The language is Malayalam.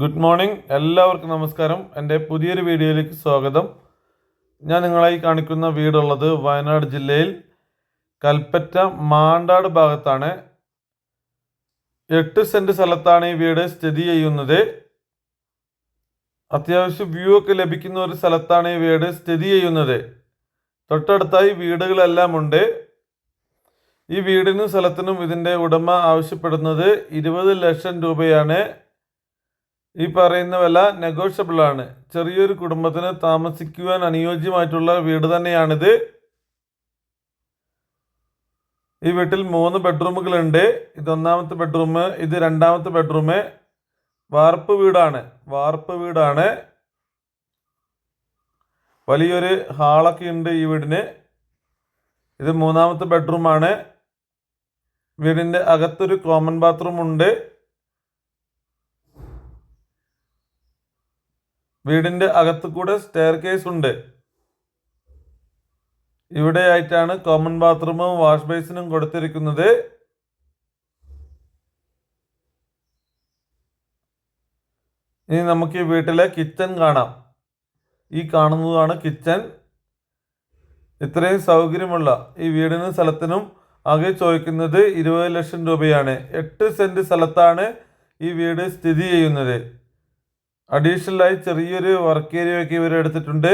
Good morning. എല്ലാവർക്കും നമസ്കാരം. എന്റെ പുതിയൊരു വീഡിയോയിലേക്ക് സ്വാഗതം. ഞാൻ നിങ്ങളായി കാണിക്കുന്ന വീടുള്ളത് വയനാട് ജില്ലയിൽ കൽപ്പറ്റ മാണ്ടാട് ഭാഗത്താണ്. എട്ട് സെന്റ് സ്ഥലത്താണ് ഈ വീട് സ്ഥിതി ചെയ്യുന്നത്. അത്യാവശ്യം വ്യൂ ഒക്കെ ലഭിക്കുന്ന ഒരു സ്ഥലത്താണ് ഈ വീട് സ്ഥിതി ചെയ്യുന്നത്. തൊട്ടടുത്തായി വീടുകളെല്ലാം ഉണ്ട്. ഈ വീടിനും സ്ഥലത്തിനും ഇതിന്റെ ഉടമ ആവശ്യപ്പെടുന്നത് ഇരുപത് ലക്ഷം രൂപയാണ്. ഈ പറയുന്ന വില നെഗോഷ്യബിൾ ആണ്. ചെറിയൊരു കുടുംബത്തിന് താമസിക്കുവാൻ അനുയോജ്യമായിട്ടുള്ള വീട് തന്നെയാണിത്. ഈ വീട്ടിൽ മൂന്ന് ബെഡ്റൂമുകളുണ്ട് ഇത് ഒന്നാമത്തെ ബെഡ്റൂം ഇത് രണ്ടാമത്തെ ബെഡ്റൂം വാർപ്പ് വീടാണ്. വാർപ്പ് വീടാണ്. വലിയൊരു ഹാളൊക്കെ ഉണ്ട് ഈ വീടിന്. ഇത് മൂന്നാമത്തെ ബെഡ്റൂമാണ് വീടിന്റെ അകത്തൊരു കോമൺ ബാത്റൂം ഉണ്ട്. വീടിന്റെ അകത്ത് കൂടെ സ്റ്റെയർ കേസ് ഉണ്ട്. ഇവിടെ ആയിട്ടാണ് കോമൺ ബാത്റൂമും വാഷ് ബേസിനും കൊടുത്തിരിക്കുന്നത്. ഇനി നമുക്ക് ഈ വീട്ടിലെ കിച്ചൺ കാണാം. ഈ കാണുന്നതാണ് കിച്ചൺ ഇത്രയും സൗകര്യമുള്ള ഈ വീടിനും സ്ഥലത്തിനും ആകെ ചോദിക്കുന്നത് ഇരുപത് ലക്ഷം രൂപയാണ്. എട്ട് സെന്റ് സ്ഥലത്താണ് ഈ വീട് സ്ഥിതി ചെയ്യുന്നത്. അഡീഷണലായി ചെറിയൊരു വർക്ക് ഏരിയ ഒക്കെ ഇവർ എടുത്തിട്ടുണ്ട്.